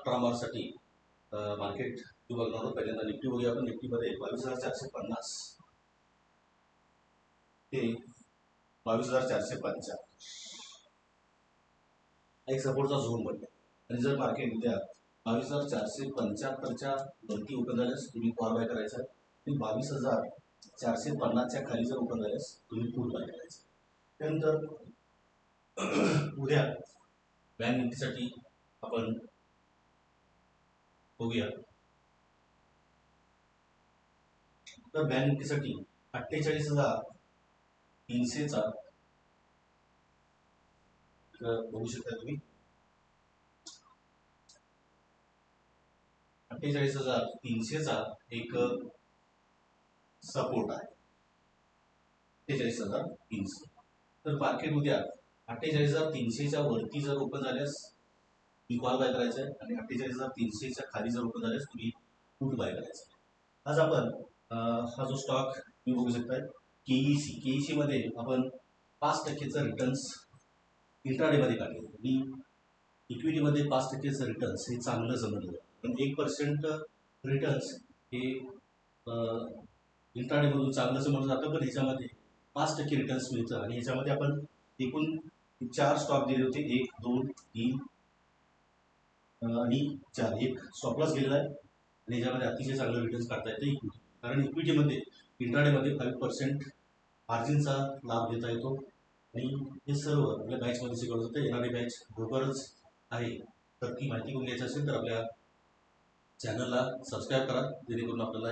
अठरा मार्चसाठी मार्केट बघणार आहोत पहिल्यांदा निफ्टी बघूया आपण. निफ्टीमध्ये बावीस हजार चारशे पन्नास. ते बावीस हजार चारशे पंच्याहत्तर एक सपोर्टचा झोन बनला. आणि जर मार्केट उद्या बावीस हजार चारशे पंच्याहत्तरच्या वरती ओपन झाल्यास तुम्ही कॉल बाय करायचा. आहे आणि बावीस हजार चारशे पन्नासच्या खाली जर ओपन झाल्यास तुम्ही फुल बाय करायचं. त्यानंतर उद्या बँक निफ्टीसाठी आपण बघूया. तर बँक अठ्ठेचाळीस हजार तीनशेचा बघू शकता तुम्ही. अठ्ठेचाळीस हजार तीनशेचा एक सपोर्ट आहे. अठ्ठेचाळीस हजार तीनशे. तर मार्केट उद्या अठ्ठेचाळीस हजार तीनशेच्या वरती जर ओपन झाल्यास तुम्ही कॉल बाय करायचा आहे आणि अठ्ठेचाळीस हजार तीनशेच्या खाली जर ओपन झाल्यास तुम्ही पुट बाय करायचा? आहे आज आपण हा जो स्टॉक तुम्ही बघू शकताय केईसी केईसी मध्ये आपण पाच टक्केचं रिटर्न्स इंट्राडेमध्ये काढले. आणि इक्विटीमध्ये पाच टक्केचं रिटर्न्स हे चांगलं समजलं पण एक पर्सेंट रिटर्न्स हे इंट्राडेमधून चांगलं समजलं जातं पण ह्याच्यामध्ये पाच टक्के रिटर्न्स मिळतं. आणि ह्याच्यामध्ये आपण एकूण चार स्टॉक दिले होते. एक दोन तीन आणि चार एक स्टॉपलॉस गेलेला आहे आणि याच्यामध्ये अतिशय चांगलं रिटर्न्स काढता येतं इक्विटी कारण इक्विटीमध्ये इंट्राडेमध्ये फाईव्ह पर्सेंट मार्जिनचा लाभ घेता येतो. आणि हे सर्व आपल्या बॅचमध्ये शिकवलं जातं येणारी बॅच बरोबरच आहे. तर ती माहिती घेऊन घ्यायची असेल तर आपल्या चॅनलला सबस्क्राईब करा जेणेकरून आपल्याला